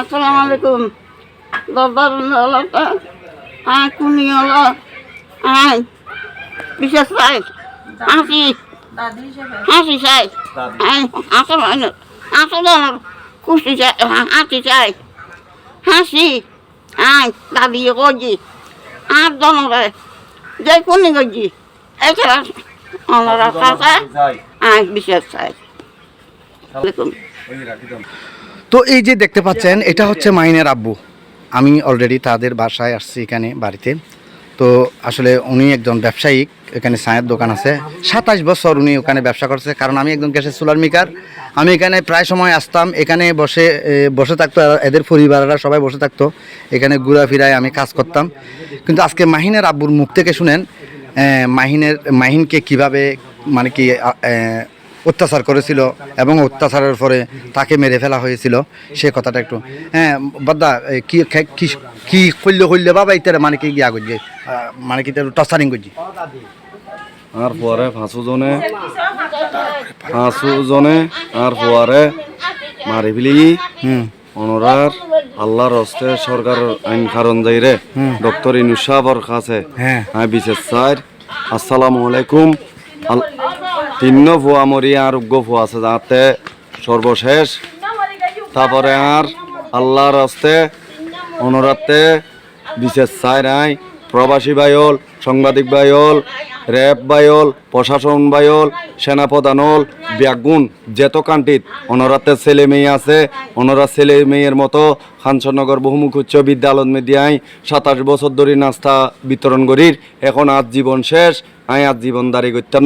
আসসালামু আলাইকুম। বাবার আয় কুনি হলো আয়। বিশেষ চাই হাসি। হাসি চাই। আয় আসল আসলে আমার খুশি চাই হাসি চাই। হাসি আয় দাদি গজি। আর দনরে যে কুনি গজি। এছাড়া ওনারা কাছে আয় বিশেষ চাই। আলাইকুম। তো এই যে দেখতে পাচ্ছেন, এটা হচ্ছে মাইনের আব্বু। আমি অলরেডি তাদের বাসায় আসছি এখানে বাড়িতে। তো আসলে উনি একজন ব্যবসায়িক, এখানে চায়ের দোকান আছে। সাতাশ বছর উনি ওখানে ব্যবসা করছে, কারণ আমি একজন গ্যাসের সোলার মেকার। আমি এখানে প্রায় সময় আসতাম, এখানে বসে বসে থাকতো, এদের পরিবাররা সবাই বসে থাকতো। এখানে ঘোরাফেরায় আমি কাজ করতাম। কিন্তু আজকে মাহিনের আব্বুর মুখ থেকে শুনেন মাহিনের, মাহিনকে কীভাবে মানে কি অত্যাচার করেছিল এবং অত্যাচারের পরে তাকে মেরে ফেলা হয়েছিল। সে কথাটা একটু হ্যাঁ বদ্দা কি কি করলে করলে বাবা ইত্যাদি মানে কি গিয়া করছে। মানে কি টর্চারিং করছি। আর পরে পাঁচু জনে পাঁচু জনে আর পরে মারি ফেলি। হুম। অনরার আল্লাহর হস্তে সরকার আইন কারণ যাই রে। ডক্টর ইনুসাবর কাছে। হ্যাঁ। আমি বিশেষ স্যার আসসালামু আলাইকুম। আল- তিন্ন ভুয়া মরি আর উগ্র ভুয়া আছে যাতে সর্বশেষ। তারপরে আর আল্লাহর হস্তে অনুরাতে বিশেষ চাই প্রবাসী বায়ল সাংবাদিক বায়ল র্যাব বায়ল প্রশাসন বায়ল সেনাপ্রধান হল ব্যাগুন যেত কান্ট্রিত অনরাতে ছেলে মেয়ে আছে। অনরা ছেলে মেয়ের মতো খানসনগর বহুমুখ উচ্চ বিদ্যালয় মেদিয়ায় সাতাশ বছর ধরে নাস্তা বিতরণ করির। এখন আজ জীবন শেষ আই আজ জীবন দাঁড়ি করতাম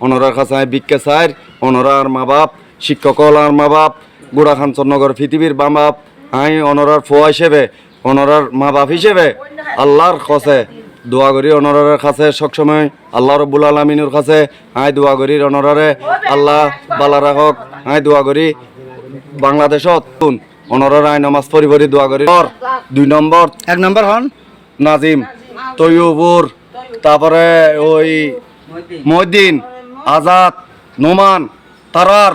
ন অনরার কাছে আই বিজ্ঞে চাই অনরার মা বাপ শিক্ষক আর মা বাপ গুড়া খানচন্নগর পৃথিবীর মা বাপ আই অনরার ফোয়া হিসেবে অনরার মা বাপ হিসেবে আল্লাহর কাছে দোয়া করি অনরারের কাছে সবসময় আল্লাহ রব্বুল আলমিনের কাছে আই দোয়া করি অনরারে আল্লাহ বালা রাখক আই দোয়া করি বাংলাদেশত। তুন অনরার আই নমাজ পরি পরি দোয়া করি। দুই নম্বর এক নম্বর হন। নাজিম তৈয়বুর তারপরে ওই মহিদ্দিন আজাদ, নোমান, তারার,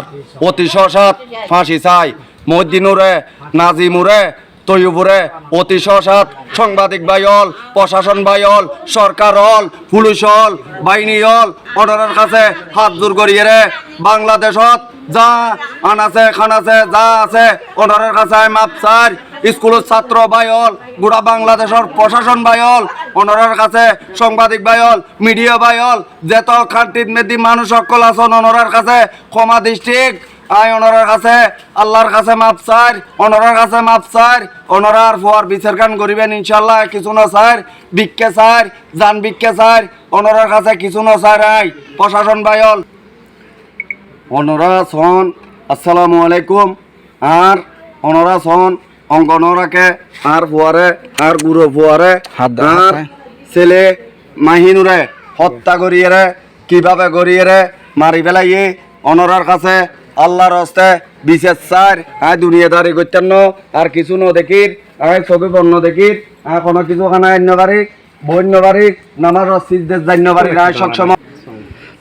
অতি সসাত ফাঁসি চাই। মহিদ্দিনুরে নাজিমুরে তৈবুরে অতি সসাত সাংবাদিক বাইল প্রশাসন বাইল সরকার হল, পুলিশ হল, বাহিনী হল, অর্ডারের কাছে হাত দূর করিয়ে রে। বাংলাদেশত যা আনাছে খানাছে যা আছে, অর্ডারের কাছে মাপ চাই স্কুলের ছাত্র বাইল গোটা বাংলাদেশের প্রশাসন বাইল অনরের কাছে সাংবাদিক বাইল মিডিয়া বাইল যেত খান্তিত মেদি মানুষ সকল আছেন অনরের কাছে, ক্ষমা ডিস্ট্রিক্ট আই অনরের কাছে, আল্লাহর কাছে মাপ চাই অনরের কাছে মাপ চাই অনরার ফোয়ার বিচার কান করিবেন ইনশাল্লাহ কিছু না চাই বিক্ষে চাই জান বিক্ষে চাই অনরের কাছে কিছু না স্যার আই প্রশাসন বাইল অনরা সন আসসালামু আলাইকুম। আর অনরা সন অঙ্গনরাকে আর ফুয়ারে আর গুরু ফুয়ারে হাত আর ছেলে মাহিনুরে হত্যা করিয়ে কীভাবে করিয়ে মারি ফেলাইয়ে অনরার কাছে আল্লাহর হস্তে বিশেষ চার আয় দুনিয়াদারি করতেন আর কিছু ন দেখির আয় ছবি বন্য দেখির আর কোনো কিছু খানা অন্য বাড়ি বন্য বাড়ি নামার রসিদের জান্য বাড়ি আয় সবসময়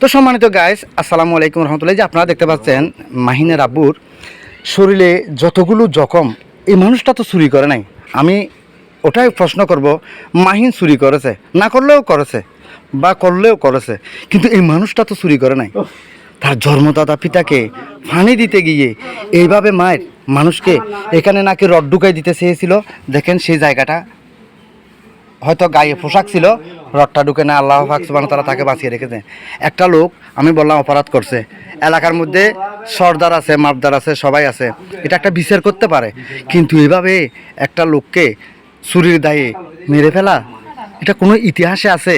তো সম্মানিত গাইস আসসালামু আলাইকুম রহমতুল্লাহ। যে আপনারা দেখতে পাচ্ছেন, মাহিনের আব্বুর শরীরে যতগুলো জখম, এই মানুষটা তো চুরি করে নাই। আমি ওটাই প্রশ্ন করব, মাহিন চুরি করেছে? না করলেও করেছে, বা করলেও করেছে, কিন্তু এই মানুষটা তো চুরি করে নাই। তার জন্মদাতা পিতাকে ফানি দিতে গিয়ে এইভাবে মায়ের মানুষকে এখানে নাকি রড ঢুকাই দিতে চেয়েছিল। দেখেন সেই জায়গাটা হয়তো গায়ে পোশাক ছিল, রডটা ঢুকে না, আল্লাহ সুবান তারা তাকে বাঁচিয়ে রেখেছে। একটা লোক, আমি বললাম, অপরাধ করছে। এলাকার মধ্যে সর্দার আছে, মাপদার আছে, সবাই আছে। এটা একটা বিচার করতে পারে। কিন্তু এভাবে একটা লোককে চুরির দায়ে মেরে ফেলা, এটা কোনো ইতিহাসে আছে?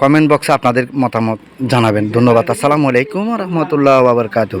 কমেন্ট বক্সে আপনাদের মতামত জানাবেন। ধন্যবাদ। আসসালামু আলাইকুম রহমতুল্লাহ বাবরকাত